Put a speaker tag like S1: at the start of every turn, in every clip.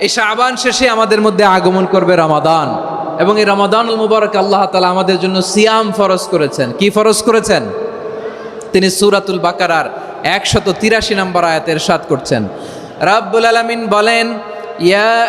S1: এই শাহবান শেষে আমাদের মধ্যে আগমন করবে রমাদান। এবং এই রমাদান মুবারক আল্লাহ তালা আমাদের জন্য সিয়াম ফরজ করেছেন। কি ফরজ করেছেন? তিনি সুরাতুল বাকারার একশত তিরাশি নম্বর আয়াতের সাত করছেন। রাব্বুল আলমিন বলেন, ইয়া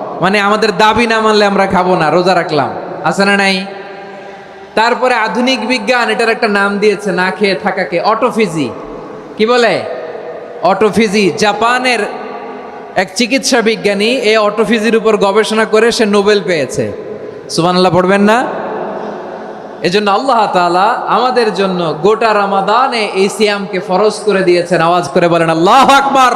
S1: মানে আমাদের দাবি না মানলে আমরা খাব না, রোজা রাখলাম। আছে না নাই? তারপরে আধুনিক বিজ্ঞান এটার একটা নাম দিয়েছে, না খেয়ে থাকাকে অটোফিজি। কি বলে? অটোফিজি। জাপানের এক চিকিৎসা বিজ্ঞানী এই অটোফিজির উপর গবেষণা করে সে নোবেল পেয়েছে। সুবহানাল্লাহ, পড়বেন না? এজন্য আল্লাহ তাআলা আমাদের জন্য গোটা রামাদানে এই সিয়ামকে ফরজ করে দিয়েছেন। আওয়াজ করে বলেন, আল্লাহ আকবার!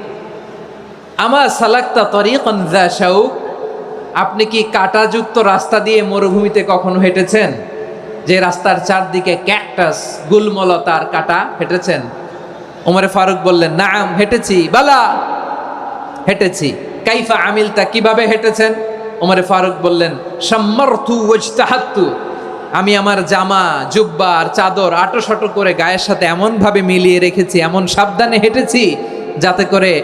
S1: আমা সালাক্তা তরিকন শাউক আপনি কি কাঁটাযুক্ত রাস্তা দিয়ে মরুভূমিতে কখনো হেঁটেছেন? যে রাস্তার চারদিকে ক্যাকটাস গুলমলতার কাটা হেঁটেছেন? ওমরে ফারুক বললেন, নাম, হেঁটেছি। বালা, হেঁটেছি। কাইফা আমিলতা, কীভাবে হেঁটেছেন? ওমরে ফারুক বললেন সম্মর্থু ওজতাহাত্তু আমি আমার জামা, জুব্বা আর চাদর আটো শটো করে গায়ের সাথে এমনভাবে মিলিয়ে রেখেছি, এমন সাবধানে হেঁটেছি, যাতে করে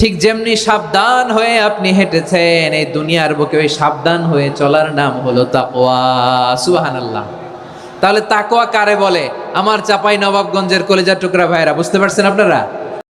S1: ঠিক যেমনি সাবধান হয়ে আপনি হেঁটেছেন, এই দুনিয়ার বুকে ওই সাবধান হয়ে চলার নাম হলো তাকোয়া সুহানাল্লাহ তাহলে তাকোয়া কারে বলে? আমার চাপাই নবাবগঞ্জের কলেজার টুকরা ভাইরা বুঝতে পারছেন আপনারা?